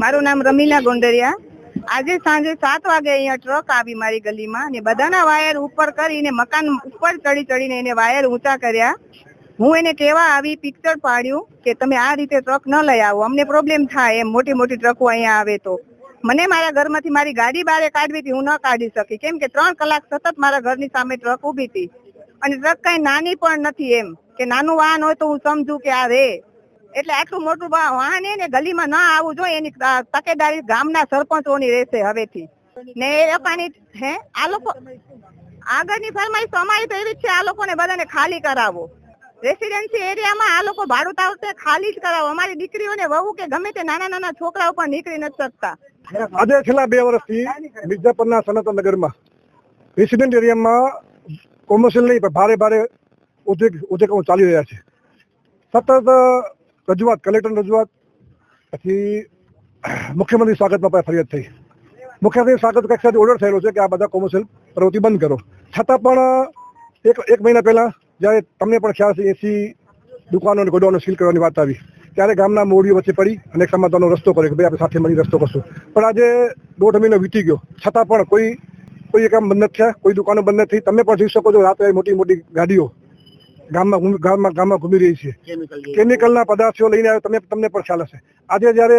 મારું નામ રમીલા ગોંડરિયા. આજે સાંજે સાત વાગે અહીંયા ટ્રક આવી મારી ગલીમાં અને બધાના વાયર ઉપર કરીને મકાન ઉપર ચડી ચડીને એને વાયર ઊંચા કર્યા. હું એને કહેવા આવી, પિક્ચર પાડ્યું કે તમે આ રીતે ટ્રક ન લઈ આવો, અમને પ્રોબ્લેમ થાય એમ મોટી મોટી ટ્રકો અહીંયા આવે તો. મને મારા ઘરમાંથી મારી ગાડી બારે કાઢવી હતી, હું ન કાઢી શકી. કેમ કે ત્રણ કલાક સતત મારા ઘરની સામે ટ્રક ઊભી હતી. અને ટ્રક કઈ નાની પણ નથી એમ. કે નાનું વાહન હોય તો હું સમજુ કે આ રે. એટલે આટલું મોટું વાહન એ ને ગલીમાં ના આવવું જોઈએ, એની તકેદારી ગામના સરપંચોની રહેશે હવેથી. ને એ લોકોની હે? આ લોકો આગળની ફરમાઈશ અમારી તો એવી છે, આ લોકોને બધાને ખાલી કરાવો. રેસિડેન્સી એરિયામાં આ લોકો ભાડું તાવતે ખાલી જ કરાવો. અમારી દીકરીઓને વહુ કે ગમે તે નાના નાના છોકરાઓ પણ નીકળી નથી શકતા. આજે છેલ્લા બે વર્ષથી મિર્જાપુરના સનાતન નગરમાં રેસિડેન્ટ એરિયામાં કોમર્શિયલ નહીં, પણ ભારે ભારે ઉદ્યોગ ઉદ્યોગો ચાલી રહ્યા છે. સતત રજૂઆત કલેક્ટર રજૂઆત. પછી મુખ્યમંત્રી સ્વાગતમાં પણ ફરિયાદ થઈ. મુખ્યમંત્રી સ્વાગત કક્ષાથી ઓર્ડર થયેલો છે કે આ બધા કોમર્શિયલ પ્રવૃત્તિ બંધ કરો. છતાં પણ એક એક મહિના પહેલાં જ્યારે તમને પણ ખ્યાલ છે એસી દુકાનો અને ગોડાઉનો સીલ કરવાની વાત આવી, ત્યારે ગામના મોડીઓ વચ્ચે પડી અને સમાધાનનો રસ્તો કર્યો કે ભાઈ આપણે સાથે મળી રસ્તો કરશું. પણ આજે દોઢ મહિનો વીતી ગયો. છતાં પણ કોઈ કોઈ કામ બંધ નથી થયા, કોઈ દુકાનો બંધ નથી. તમે પણ જોઈ શકો છો રાત્રે મોટી મોટી ગાડીઓ ગામમાં ઘૂમ- ગામમાં ગામમાં ઘૂમી રહી છે. કેમિકલના પદાર્થો લઈને આવ્યો તમે તમને પણ ખ્યાલ હશે. આજે જ્યારે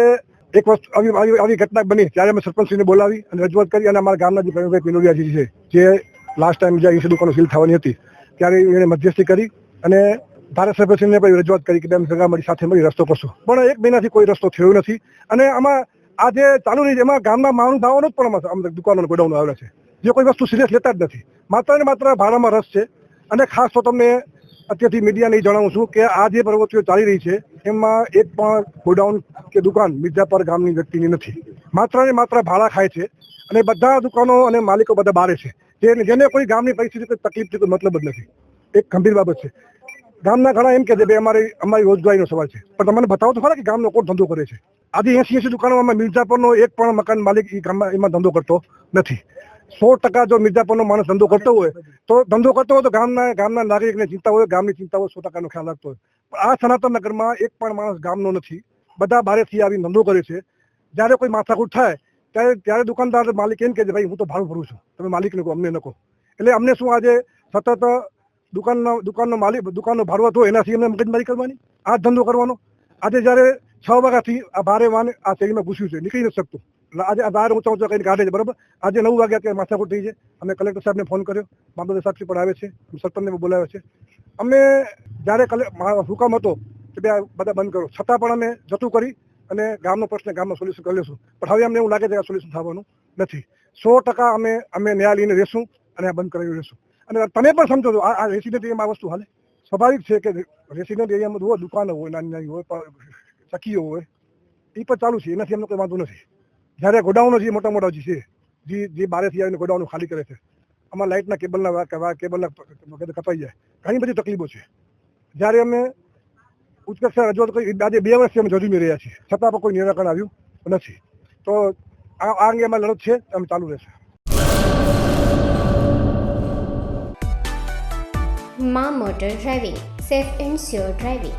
એક વસ્તુ આવી આવી આવી ઘટના બની ત્યારે અમે સરપંચશ્રીને બોલાવી અને રજૂઆત કરી અને અમારા ગામના જે પ્રવીણભાઈ પિનોડિયાજી છે જે લાસ્ટ ટાઈમ જ્યાં એસી દુકાનો સીલ થવાની હતી ત્યારે એને મધ્યસ્થી કરી અને ધારાસભ્યશ્રીને પણ રજૂઆત કરી કે બેન ભેગા મળી સાથે મળી રસ્તો કરશું. પણ એક મહિનાથી કોઈ રસ્તો થયો નથી અને આમાં આ જે ચાલુ રહી છે એમાં ગામના મહાનુભાવોનો જ પણ દુકાનો અને આવેલા છે. જે કોઈ વસ્તુ સિરિયસ લેતા જ નથી. માત્ર ને માત્ર ભાડામાં રસ છે અને ખાસ તો તમને અત્યારથી મીડિયાને જણાવું છું કે આ જે પ્રવૃત્તિઓ ચાલી રહી છે, એમાં એક પણ ગોડાઉન કે દુકાન મિર્જાપર ગામની વ્યક્તિની નથી. માત્ર ને માત્ર ભાડા ખાય છે અને બધા દુકાનો અને માલિકો બધા બારે છે. જેને કોઈ ગામની પરિસ્થિતિ કોઈ તકલીફથી કોઈ મતલબ જ નથી. એક ગંભીર બાબત છે. ગામના ઘણા એમ કે છે ભાઈ અમારી અમારી રોજગારીનો સવાલ છે. પણ તમને બતાવો તો ખરા કે ગામનો કોણ ધંધો કરે છે. આજે એસી એસી દુકાનોમાં મિર્જાપરનો એક પણ મકાન માલિક ગામમાં, એમાં ધંધો કરતો નથી. સો ટકા જો મિર્જાપુરનો માણસ ધંધો કરતો હોય, તો ધંધો કરતો હોય તો ગામના ગામના નાગરિકને ચિંતા હોય, ગામની ચિંતા હોય, સો ટકાનો ખ્યાલ રાખતો હોય. પણ આ સનાતન નગરમાં એક પણ માણસ ગામનો નથી. બધા બારેથી આવી ધંધો કરે છે. જ્યારે કોઈ માથાકૂટ થાય, ત્યારે ત્યારે દુકાનદાર માલિક એમ કહે છે, ભાઈ, હું તો ભાડું ભરું છું. તમે માલિકને કહો, અમને ન કહો. એટલે અમને શું આજે સતત દુકાનનો દુકાનનો માલિક, દુકાનનો ભાડું હતો એનાથી અમને મગજમારી કરવાની? આ ધંધો કરવાનો? આજે જ્યારે છ વાગ્યાથી આ ભારે વાન આ શેરીમાં ઘૂસ્યું છે, નીકળી નથી શકતું. આજે આ બહાર ઊંચા ઊંચા કરીને કાઢે છે, બરાબર? આજે નવ વાગ્યા અત્યારે માથાકૂટ થઈ છે. અમે કલેક્ટર સાહેબને ફોન કર્યો. મામલતદાર સાક્ષી પણ આવે છે. સરપંચને બોલાવે છે. અમે જ્યારે હુકમ હતો કે બે બધા બંધ કરો. છતાં પણ અમે જતું કરી અને ગામનો પ્રશ્ન ગામમાં સોલ્યુશન કરી લેશું. પણ હવે અમને એવું લાગે છે કે સોલ્યુશન થવાનું નથી. સો ટકા અમે અમે ન્યાય લઈને રહેશું અને આ બંધ કરાવી રહેશું. અને તમે પણ સમજો છો, આ આ રેસિડેન્ટ એરિયામાં આ વસ્તુ હાલે. સ્વાભાવિક છે કે રેસિડેન્ટ એરિયામાં હોય દુકાનો હોય નાની નાની હોય સખીઓ હોય એ પણ ચાલુ છે. એનાથી અમને કોઈ વાંધો નથી. જ્યારે ગોડાઉનો જે મોટા મોટા જે છે, જે જે બારેથી આવીને ગોડાઉનો ખાલી કરે છે, આમાં લાઇટના કેબલના કેબલના કપાઈ જાય. ઘણી બધી તકલીફો છે. જ્યારે અમે ઉચ્ચ કક્ષા રજૂઆત કરી આજે બે વર્ષથી અમે જજુમી રહ્યા છીએ. છતાં પણ કોઈ નિરાકરણ આવ્યું નથી. તો આ આ અંગે અમારી લડત છે, અમે ચાલુ રહેશે. મા motor driving, safe and sure driving.